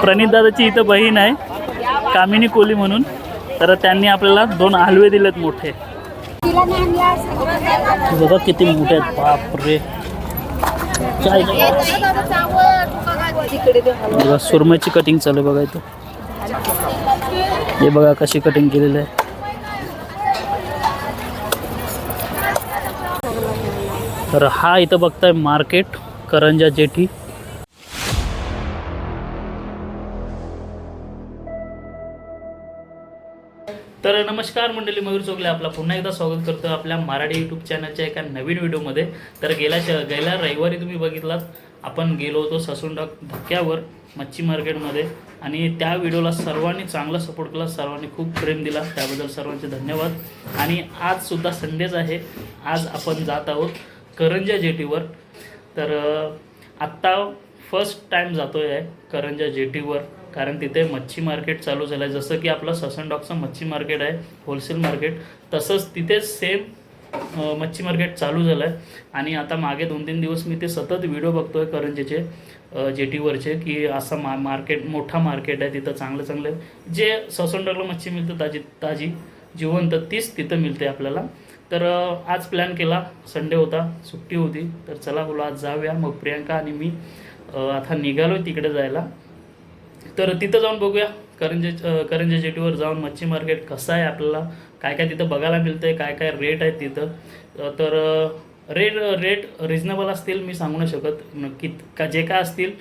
प्रणित दादाची इथं बहीण आहे कामिनी कोली म्हणून. तर त्यांनी आपल्याला दोन हलवे दिलेत मोठे. बघा किती मोठे आहेत. बापरे. बघा सुरमईची कटिंग चालू आहे बघा इथं. हे बघा कशी कटिंग केलेली आहे. तर हा इथं बघताय मार्केट करंजा जेठी. नमस्कार मंडळी मयूर चोगले आपला पुन्हा एकदा स्वागत करतो आपल्या मराठी यूट्यूब चॅनलच्या एका नवीन व्हिडिओमध्ये तर गेल्या गेल्या रविवारी तुम्ही बघितलात आपण गेलो होतो ससूनडा धक्क्यावर मच्छी मार्केटमध्ये आणि त्या व्हिडिओला सर्वांनी चांगला सपोर्ट केला सर्वांनी खूप प्रेम दिला त्याबद्दल सर्वांचे धन्यवाद. आणि आजसुद्धा संडेच आहे आज आपण जात आहोत करंजा जेटीवर. तर आत्ता फर्स्ट टाईम जातो आहे करंजा जेटीवर. कारण तिथे मच्छी मार्केट चालू झालं आहे जसं की आपलं ससन डॉकचं मच्छी मार्केट आहे होलसेल मार्केट तसंच तिथेच सेम मच्छी मार्केट चालू झालं आहे आणि आता मागे दोन तीन दिवस मी ते सतत व्हिडिओ बघतो आहे करंजीचे जेटीवरचे की असं मा मार्केट मोठा मार्केट आहे तिथं चांगलं चांगलं जे ससन डॉकला मच्छी मिळतं ताजी ताजी जिवंत तीच तिथं मिळते आपल्याला. तर आज प्लॅन केला संडे होता सुट्टी होती. तर चला बोला आज जाऊया. मग प्रियांका आणि मी आता निघालो तिकडे जायला. तर तिथं जाऊन बघूया. करंजे करंजे जेटीवर जाऊन मच्छी मार्केट कसं आहे आपल्याला काय काय तिथं बघायला मिळतं आहे काय काय रेट आहेत तिथं. तर रेट रेट रिजनेबल असतील मी सांगू नाही शकत. नक्की का जे काय असतील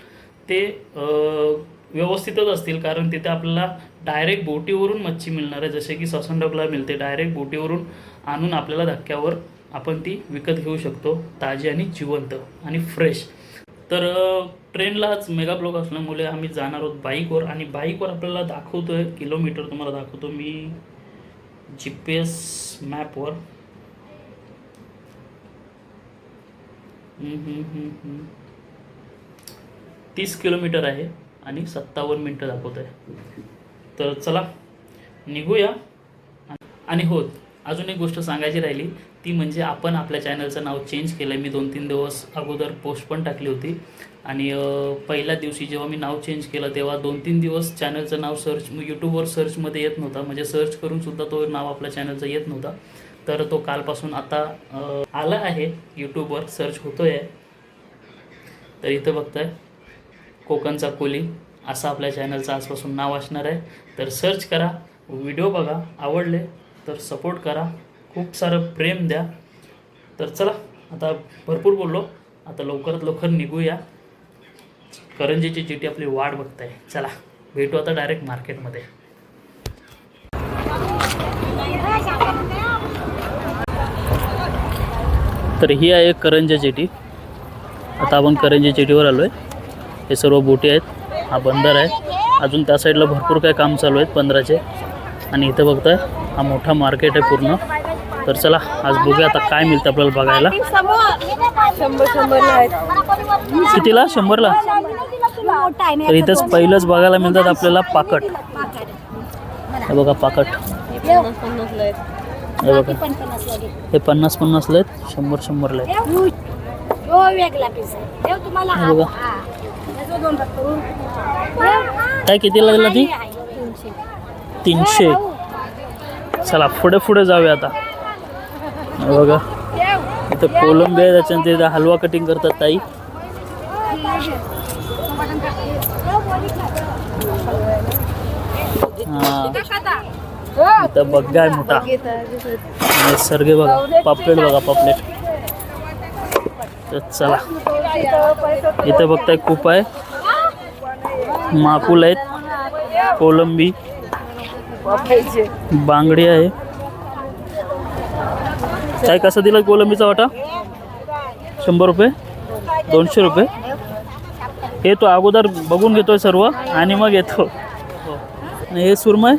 ते व्यवस्थितच असतील. कारण तिथे आपल्याला डायरेक्ट बोटीवरून मच्छी मिळणार आहे. जसे की ससनडकला मिळते. डायरेक्ट बोटीवरून आणून आपल्याला धक्क्यावर आपण ती विकत घेऊ शकतो. ताजी आणि जिवंत आणि फ्रेश तर ट्रेनलाच मेगा ब्लॉक असल्यामुळे आम्ही जाणार आहोत बाईकवर आणि बाईकवर आपल्याला दाखवतो आहे किलोमीटर तुम्हाला दाखवतो मी जी पी एस मॅपवर तीस किलोमीटर आहे आणि सत्तावन्न मिनटं दाखवत आहे. तर चला निघूया. आणि हो अजून एक गोष्ट सांगायची राहिली. ती म्हणजे आपण आपल्या चॅनलचं नाव चेंज केलं आहे मी दोन तीन दिवस अगोदर पोस्ट पण टाकली होती. आणि पहिल्या दिवशी जेव्हा मी नाव चेंज केलं तेव्हा दोन तीन दिवस चॅनलचं नाव सर्च यूट्यूबवर सर्चमध्ये येत नव्हता. म्हणजे सर्च करूनसुद्धा तो नाव आपल्या चॅनलचं येत नव्हता. तर तो कालपासून आता आला आहे. यूट्यूबवर सर्च होतो आहे तर इथं बघताय. कोकणचा कोली असं आपल्या चॅनलचं आजपासून नाव असणार आहे. तर सर्च करा. व्हिडिओ बघा. आवडले तर सपोर्ट करा. खूप सारं प्रेम द्या. तर चला आता भरपूर बोललो. आता लवकरात लवकर निघूया. करंजीची चिठी आपली वाट बघताय. चला भेटू आता डायरेक्ट मार्केटमध्ये तर ही आहे करंजा चेटी आता आपण करंजी चेटीवर आलो आहे हे सर्व बोटी आहेत. हा बंदर आहे. अजून त्या साईडला भरपूर काय काम चालू आहेत बंदराचे. आणि इथं बघताय हा मोठा मार्केट आहे पूर्ण. तर चला आज बघूया आता काय मिळतं आपल्याला बघायला. कितीला? शंभरला? तर इथंच पहिलंच बघायला मिळतात आपल्याला पाकट. हे बघा पाकट. हे बघा. हे पन्नास पन्नासला आहेत शंभर शंभरला आहेत. बघा. काय कितीला दिला ती? तीनशे. चला पुढे पुढे जाऊया आता. बघा. इथं कोलंबी आहे त्याच्यानंतर इथं हलवा कटिंग करतात ताई. हा. इथं बग्गा आहे मोठा. निसर्ग बघा. पापलेट बघा पापलेट. तर चला. इथं बघताय खूप आहे. माकुल आहेत. कोलंबी. बांगडी आहे. काय कसं दिलं कोलंबीचा वाटा? शंभर रुपये? दोनशे रुपये? हे तो अगोदर बघून घेतोय सर्व आणि मग येतो. आणि हे सुरमय?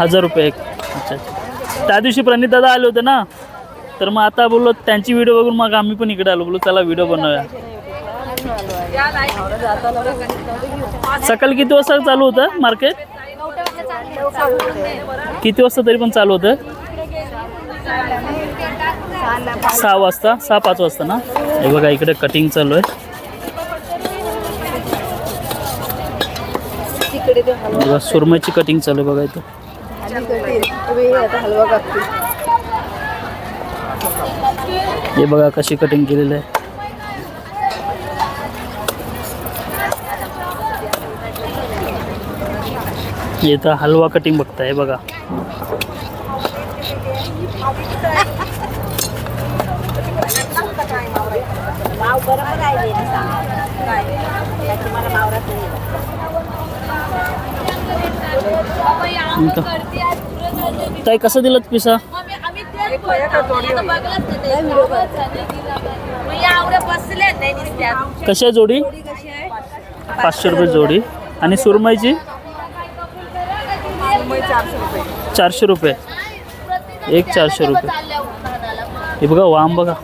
हजार रुपये एक. अच्छा अच्छा. त्या दिवशी प्रणित दादा आले होते ना? तर मग आता बोललो त्यांची व्हिडिओ बघून मग आम्ही पण इकडे आलो. बोललो चला व्हिडिओ बनवूया. सकाळी किती वाजता चालू होतं मार्केट किती वाजता तरी पण चालू होतं? सहा वाजता सहा पाच वाजता ना? हे बघा इकडे कटिंग चालू आहे. बघा सुरमईची कटिंग चालू आहे बघा इथं. हे बघा कशी कटिंग केलेली आहे. इथं हलवा कटिंग बघताय बघा. बरोबर आहे रे, सांग. काय? काय तुम्हाला वावरात नाही. ताई कसं दिलं पिसा. कशा जोडी पाचशे रुपये जोडी आणि सुरमईची चारशे रुपये एक चारशे रुपये हे बघा वाम बघा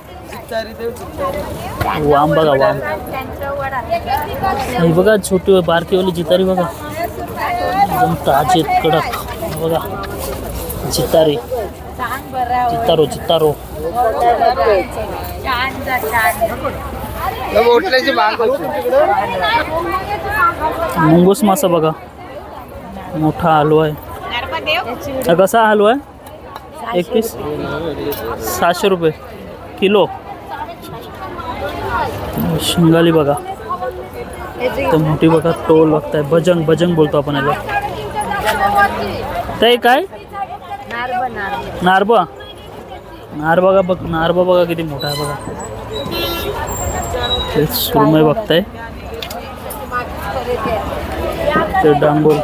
वाम बघा वाम हे बघा छोटी बारकीवाली जितारी बघा. एकदम ताजे कडक हे बघा. जितारी. जितारो जितारो. मुंगूस मासा बघा. मोठा हलवा आहे. कसा हलवा आहे? एक पीस सहाशे रुपये. किलो? शिंगाली बघा. तर मोठी बघा टोल बघताय. भजंग भजंग बोलतो आपण याला. ते काय? नारबा. नार बघा बघ नारबा बघा किती मोठा आहे बघा. ते सुरमय बघताय. ते डांगोल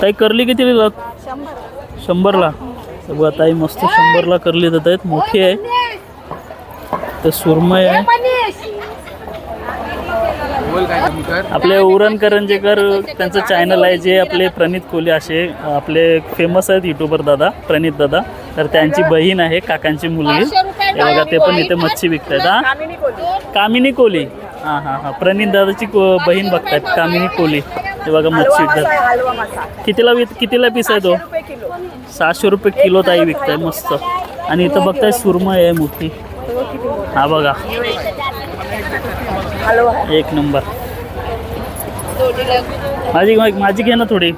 ताई करली किती शंभरला. बघा ताई मस्त शंभरला करली जात आहेत मोठी आहे. तर सुरमई आहे. आपले उरण करंजेकर त्यांचं चॅनल आहे जे आपले प्रणित कोहली असे आपले फेमस आहेत युट्यूबर दादा प्रणित दादा. तर त्यांची बहीण आहे काकांची मुलगी. बघा ते पण इथे मच्छी विकतायत हा? कामिनी कोहली हां हां हां. प्रणित दादाची बहीण बघतायत कामिनी कोहली हे बघा मच्छी विकतात. कितीला विक कितीला पीस आहे तो? सहाशे रुपये किलो ताई विकताय मस्त. आणि इथं बघताय सुरमई आहे मोठी. हा बघा. एक नंबर. माझी माझी घे ना थोडी.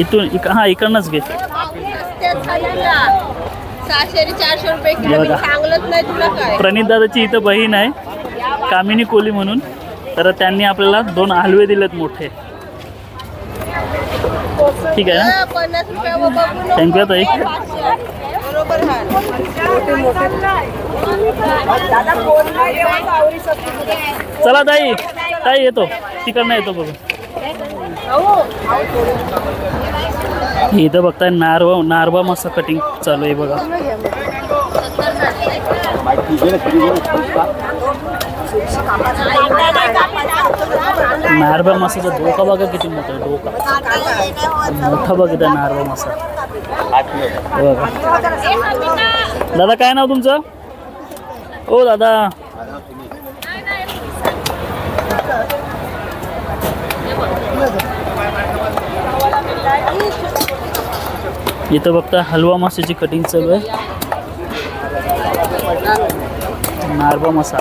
इथून इक हां इकडनंच घे. प्रणित दादाची इथं बहीण आहे. कामिनी कोली म्हणून. तर त्यांनी आपल्याला दोन हलवे दिलेत मोठे. ठीक आहे ना. थँक्यू ताई बरोबर चला ताई. ताई येतो. तिकडनं येतो बघू. इथं बघताय नारवा नारबा मस्त कटिंग चालू आहे बघा. नारबा मासाचा डोका बघा किती मोठा आहे डोका मोठा बघितला नारबा मासा. बघा. दादा काय नाव तुमचं? ओ दादा. इथं बघता हलवा माशाची कटिंग चालू आहे. नारबा मासा.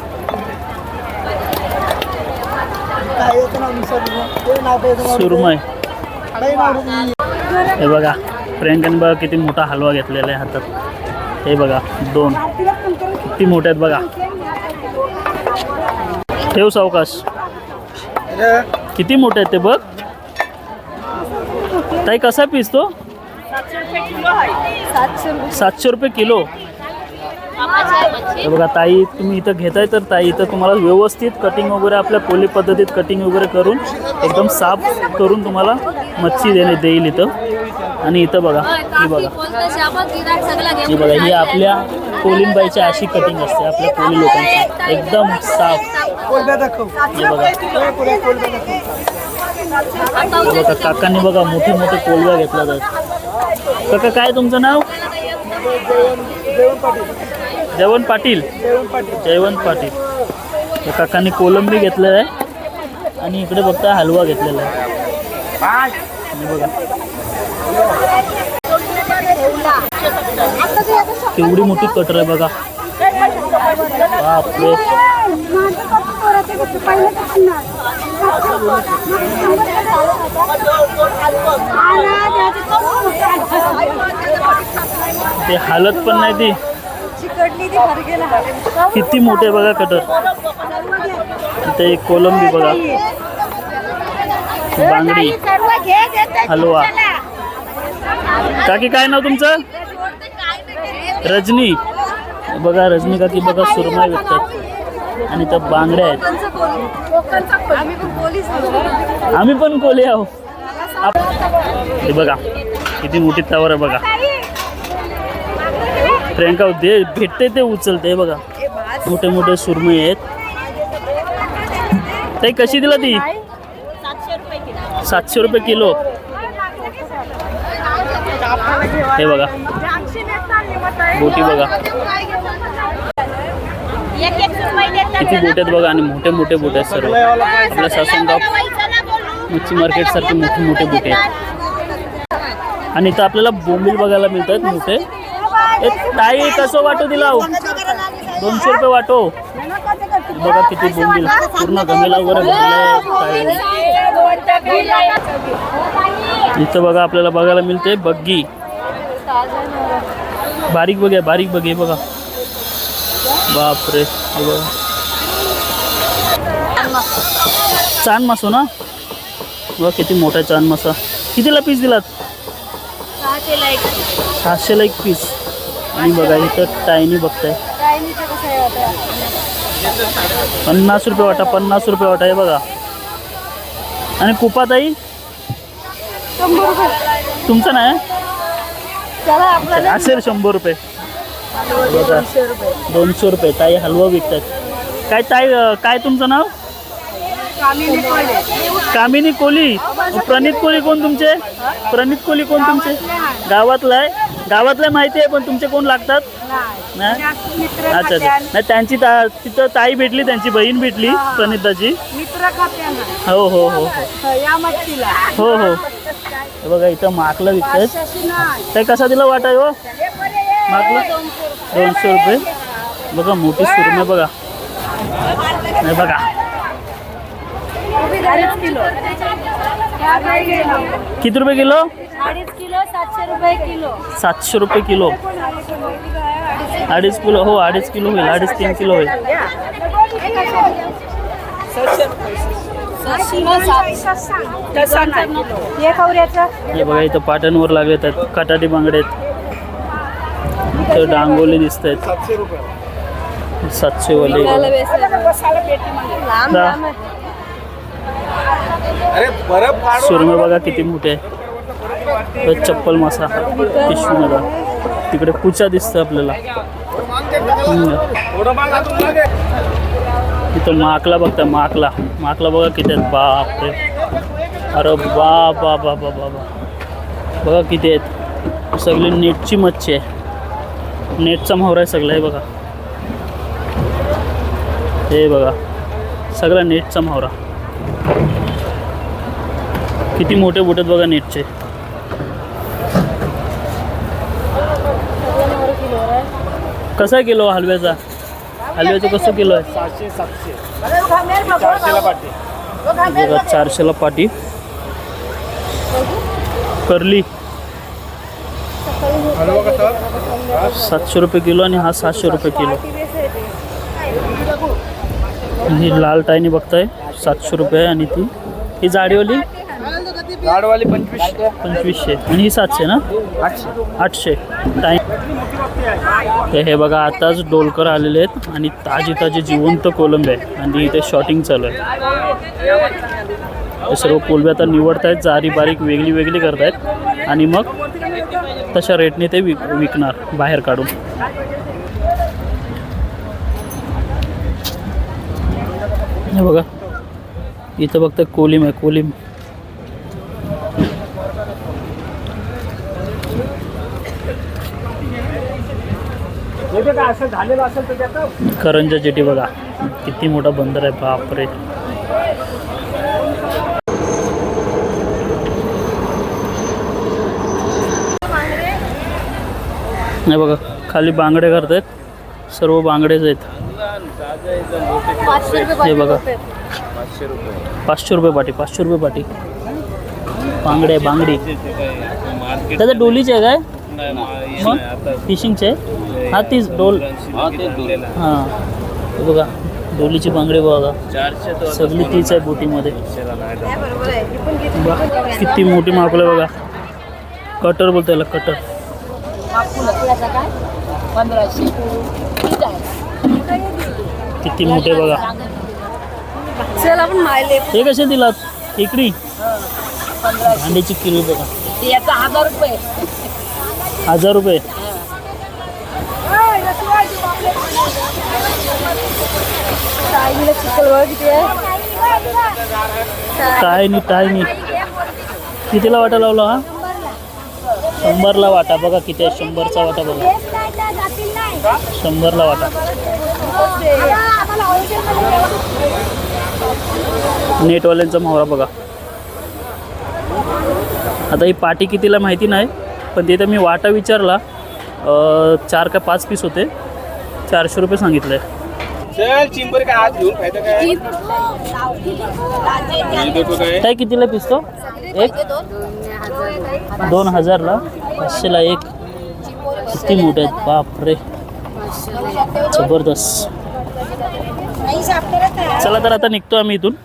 सुरमई हे बघा प्रियंकाने बघा किती मोठा हलवा घेतलेला आहे हातात. हे बघा दोन. किती मोठे आहेत बघा. ठेव सावकाश. किती मोठे आहेत ते बघ. ताई कसा पीस तो? सातशे रुपये किलो. हे बघा ताई तुम्ही इथं घेताय तर ताई इथं तुम्हाला व्यवस्थित कटिंग वगैरे आपल्या कोली पद्धतीत कटिंग वगैरे करून एकदम साफ करून तुम्हाला मच्छी देणे देईल इथं. आणि इथं बघा ही बघा. ही बघा ही आपल्या कोलिंबाईची अशी कटिंग असते आपल्या कोली लोकांची. एकदम साफ. हे बघा. बघा काकांनी बघा मोठे मोठे कोलव्या घेतल्या जात काका काय तुमचं नाव? जयवंत पाटील? जयवंत पाटील. काकांनी कोलंबी घेतलेला आहे आणि इकडे बघता हलवा घेतलेला आहे. बघा. केवढी मोठी कटर आहे बघा. बापरे. ते हालत पण नाही ती. किती मोठे बघा कटर. इथे एक कोलंबी बघा. बांगडी. हलवा. काकी काय नाव तुमचं? रजनी. बघा रजनी काकी बघा सुरमई विकतात. आणि त्या बांगड्या आहेत. आम्ही पण कोले आहो. आप- हे बघा किती मोठी तवर आहे बघा. प्रियंका दे भेटते ते उचलते बघा. मोठे मोठे सुरमई आहेत. ताई कशी दिला ती? सातशे रुपये किलो. हे बघा. बोटी बघा. किती बोट आहेत बघा आणि मोठे मोठे बोट आहेत सर्व. आपल्या सासनगाव मच्छी मार्केट सारखे मोठे मोठे बोटे आहेत. आणि इथं आपल्याला बोंबील बघायला मिळतात मोठे. ताई कसं वाटो दिला? दोनशे रुपये वाटो. बघा किती बोंबील. पूर्ण गमेला वगैरे इथं बघा आपल्याला बघायला मिळते बग्गी. बारीक बघे बारीक बघे बघा. बापरे बघा. चांद मासो ना? बघा किती मोठा चांद मासा. कितीला पीस दिलात? सहाशेला एक. पीस आणि बघा इथं टायनी बघताय. पन्नास रुपये वाटा पन्नास रुपये वाटा आहे बघा. आणि कुपाताई? तुमचं नाही असेल शंभर रुपये. बघा दोनशे रुपये. ताई हलवा विकतात. काय ताई काय तुमचं नाव? कामिनी कोली. प्रणित कोली कोण तुमचे? प्रणित कोली कोण तुमचे? गावातलं आहे. गावातलं माहिती आहे पण तुमचे कोण लागतात? नाही. अच्छा अच्छा. नाही त्यांची ता तिथं ताई भेटली त्यांची बहीण भेटली प्रणिताची. मित्र खात्यानं. हो हो हो हो. या मच्छीला. हो हो. हे बघा इथं माकलं विकतात काय कसा दिला वाटा हो माकलं? दोनशे रुपये. बघा मोठी सुरमे बघा. हे बघा. अडीच किलो. किती रुपये किलो? सातशे रुपये किलो. सातशे रुपये किलो. अडीच किलो हो अडीच किलो होईल अडीच तीन किलो होईल. हे हे बघा इथं पाट्यांवर लागले आहेत कटाटी बांगडे आहेत. डांगोली दिसत आहेत सातशे वाले सुरमे बघा किती मोठे आहे. चप्पल मासा पिशवीमध्ये तिकडे कुचा दिसतं आपल्याला. इथं माकला बघता माकला. माकला बघा किती आहेत. बापरे. अरे बा बा बा बा बा बा बघा किती आहेत. सगळी नेटची मच्छी आहे. नेटचा मोहरा आहे सगळं हे बघा. हे बघा. सगळा नेटचा मोहरा. किती मोठे बोट आहेत बघा नेटचे. कसा आहे किलो हलव्याचा? हलव्याचं कसं किलो आहे? सहाशे सातशे चारशेला पाठी पाटी. करली. सातशे रुपये किलो आणि हा सातशे रुपये किलो. ही लाल टायनी बघताय सातशे रुपये आणि ती. ही जाडीवाली? गाडवाली पंचवीसशे पंचवीसशे. आणि ही सातशे ना? आठशे. आठशे. टाईम तर हे बघा आताच डोलकर आलेले आहेत आणि ताजी ताजी जिवंत कोलंबे आहे आणि इथे शॉटिंग चालू आहे. हे सर्व कोलंबे आता निवडत आहेत जारी बारीक वेगळी वेगळी करतायत. आणि मग तशा रेटने ते विक विकणार बाहेर काढून. हे बघा. इथं बघता कोलिम आहे कोलिम करंजा जेटी बघा. किती मोठा बंदर आहे बापरे. नाही बघा खाली बांगडे करतायत. सर्व बांगडेच आहेत. हे बघा. पाचशे रुपये पाटी पाचशे रुपये पाटी बांगडे बांगडी. मार्केट त्याचं डोलीचे आहे काय? नाही मग? फिशिंगचे आहे? हा तीच डोल हा. हां. हे बघा डोलीची बांगडी बघा. सगळी तीच आहे बोटीमध्ये. ही किती मोठी मापलं बघा. कटर बोलतो याला कटर. किती मोठे बघा. हे कसे दिलात? इकडी भांडीची किलो बघा. ते याचा हजार रुपये. हजार रुपये. ताईला बघ किती आहे. काय नाही काय नाही कितीला वाटा लावला हा? शंभरला वाटा. बघा किती आहे. शंभरचा वाटा बघा. शंभरला वाटा. नेटवाल्यांचा मोहरा बघा. आता ही पाटी कितीला माहिती नाही पण तिथं मी वाटा विचारला. चार का पाच पीस होते. चारशे रुपये सांगितले. चल चिंबर काय आज घेऊन खायचं काय? हे देखो काय? काय कितीला पीस तो एक? दोन हजारला? पाचशेला एक. किती मोठे आहेत? बापरे. जबरदस्त. चला तर आता निघतो आम्ही इथून.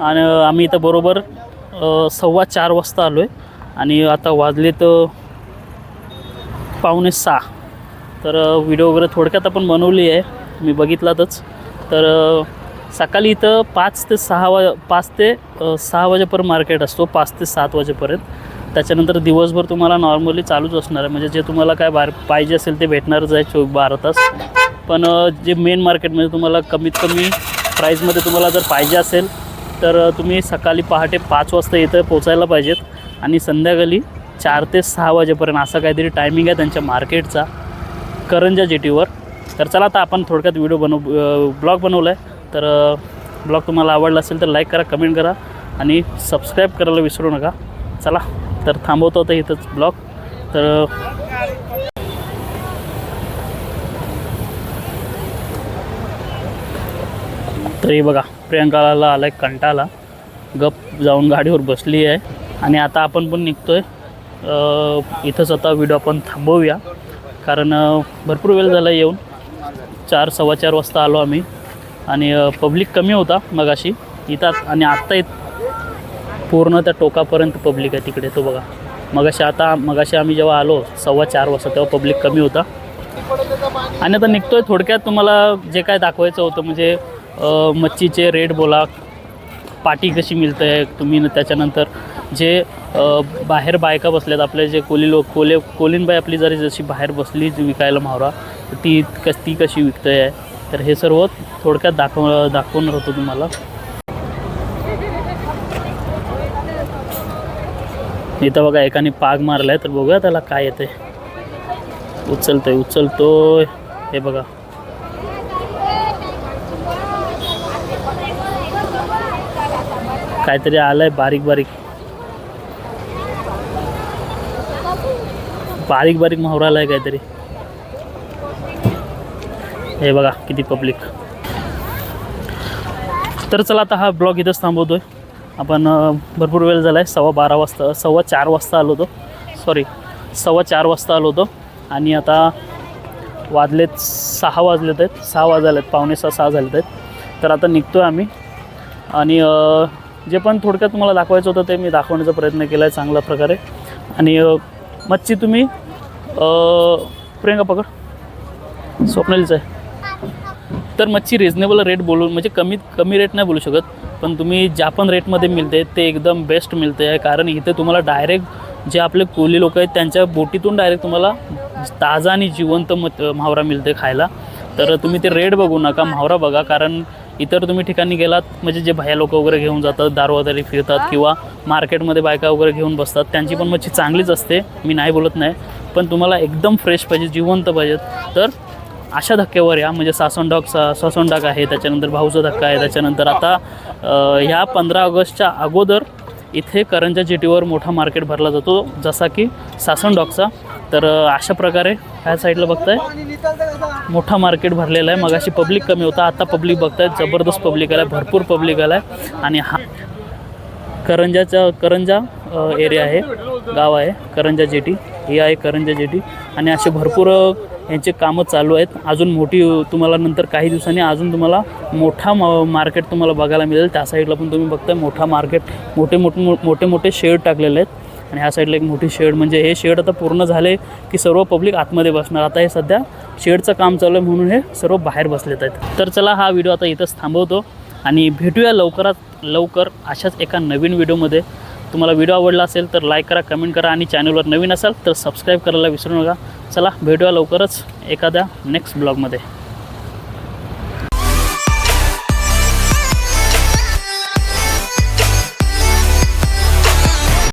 आणि आम्ही इथं बरोबर अ, सव्वा चार वाजता आलो आहे आणि आता वाजले तर पावणे सहा. तर व्हिडिओ वगैरे थोडक्यात आपण बनवली आहे. मी बघितलातच. तर सकाळी इथं पाच ते सहा वा पाच ते सहा वाजेपर्यंत मार्केट असतो. पाच ते सात वाजेपर्यंत. त्याच्यानंतर दिवसभर तुम्हाला नॉर्मली चालूच असणार आहे. म्हणजे जे तुम्हाला काय बार पाहिजे असेल ते भेटणारच आहे चो बारा तास. पण जे मेन मार्केटमध्ये म्हणजे तुम्हाला कमीत कमी प्राईजमध्ये तुम्हाला जर पाहिजे असेल तर तुम्ही सकाळी पहाटे पाच वाजता इथं पोचायला पाहिजेत. आणि संध्याकाळी चार ते सहा वाजेपर्यंत असा काहीतरी टायमिंग आहे त्यांच्या मार्केटचा. करंजा जेटीवर. तर चला आता आपण थोडक्यात व्हिडिओ बनव ब्लॉग बनवला आहे तर ब्लॉग तुम्हाला आवडला असेल तर लाईक करा कमेंट करा आणि सबस्क्राईब करायला विसरू नका. चला तर थांबवतो आता इथंच ब्लॉग तर तर हे बघा प्रियंकाला आला आहे कंटाला. गप जाऊन गाडीवर बसली आहे. आणि आता आपण पण निघतो आहे इथंच आता व्हिडिओ आपण थांबवूया. कारण भरपूर वेळ झाला येऊन. चार सव्वा चार वाजता आलो आम्ही. आणि पब्लिक कमी होता मगाशी. इथं आणि आत्ता इथं पूर्ण त्या टोकापर्यंत पब्लिक आहे तिकडे तो बघा. मगाशी आता मगाशी आम्ही जेव्हा आलो सव्वा चार वाजता तेव्हा पब्लिक कमी होता. आणि आता निघतोय थोडक्यात तुम्हाला जे काय दाखवायचं होतं म्हणजे मच्छीचे रेट बोला पाटी कशी मिळते आहे तुम्ही त्याच्यानंतर जे बाहेर बायका बसल्यात आपले जे कोली लोक कोले कोलीनबाई आपली जरी जशी बाहेर बसली विकायला मावरा. ती कस ती कशी विकते आहे तर हे सर्व थोडक्यात दाखव दाखवणार होतो तुम्हाला. इथं बघा एकाने पाग मारलाय तर बघूया त्याला काय येते उचलतोय उचलतोय. हे बघा. काहीतरी आलंय बारीक बारीक. बारीक बारीक माहोर आलाय काहीतरी. हे बघा किती पब्लिक तर चला आता हा ब्लॉग इथंच थांबवतो आहे आपण भरपूर वेळ झाला आहे सव्वा बारा वाजता सव्वा चार वाजता आलो होतो. सॉरी सव्वा चार वाजता आलो होतो. आणि आता वाजलेत सहा वाजलेत आहेत सहा वाजलेत पावणे सहा सहा झालेत आहेत. तर आता निघतो आहे आम्ही. आणि जे पण थोडक्यात तुम्हाला दाखवायचं होतं ते मी दाखवण्याचा प्रयत्न केला आहे चांगल्या प्रकारे. आणि मच्छी तुम्ही प्रियंका पकड. स्वप्नालीच आहे. तर मच्छी रिजनेबल रेट बोलून म्हणजे कमीत कमी रेट नाही बोलू शकत पण तुम्ही ज्या पण रेटमध्ये मिळते ते एकदम बेस्ट मिळते. आहे कारण इथे तुम्हाला डायरेक्ट जे आपले कोली लोक आहेत त्यांच्या बोटीतून डायरेक्ट तुम्हाला ताजा आणि जिवंत मत म्हावरा मिळते खायला. तर तुम्ही ते रेट बघू नका म्हावरा बघा कारण इतर तुम्ही ठिकाणी गेलात म्हणजे जे भया लोक वगैरे घेऊन जातात दारू वगैरे फिरतात किंवा मार्केटमध्ये बायका वगैरे घेऊन बसतात त्यांची पण मच्छी चांगलीच असते मी नाही बोलत नाही. पण तुम्हाला एकदम फ्रेश पाहिजे जिवंत पाहिजेत. तर अशा धक्क्यावर या म्हणजे सासवंडाक सा सासवंडाक आहे त्याच्यानंतर भाऊचा धक्का आहे त्याच्यानंतर आता ह्या पंधरा ऑगस्टच्या अगोदर इथे करंजा जेटीवर मोठा मार्केट भरला जातो जसा की सासवंडॉकचा तर अशा प्रकारे ह्या साईडला बघताय मोठा मार्केट भरलेला आहे. मगाशी पब्लिक कमी होता आता पब्लिक बघताय जबरदस्त पब्लिक आला आहे भरपूर पब्लिक आला आहे आणि हा करंजाचा करंजा एरिया आहे गाव आहे करंजा जेटी. ही आहे करंजा जेटी. आणि असे भरपूर यांचे कामं चालू आहेत. अजून मोठी तुम्हाला नंतर काही दिवसांनी अजून तुम्हाला मोठा म मार्केट तुम्हाला बघायला मिळेल. त्या साईडला पण तुम्ही बघताय मोठा मार्केट मोठे मोठे मो- मोठे मोठे शेड टाकलेले आहेत. आणि ह्या साईडला एक मोठी शेड म्हणजे हे शेड आता पूर्ण झाले की सर्व पब्लिक आतमध्ये बसणार. आता हे सध्या शेडचं काम चालू आहे म्हणून हे सर्व बाहेर बसलेत आहेत. तर चला हा व्हिडिओ आता इथंच थांबवतो. आणि भेटूया लवकरात लवकर अशाच एका नवीन व्हिडिओमध्ये तुम्हाला व्हिडिओ आवडला असेल तर लाईक करा कमेंट करा. आणि चॅनलवर नवीन असाल तर सबस्क्राईब करायला विसरू नका. चला भेटूया लवकरच एखाद्या नेक्स्ट ब्लॉगमध्ये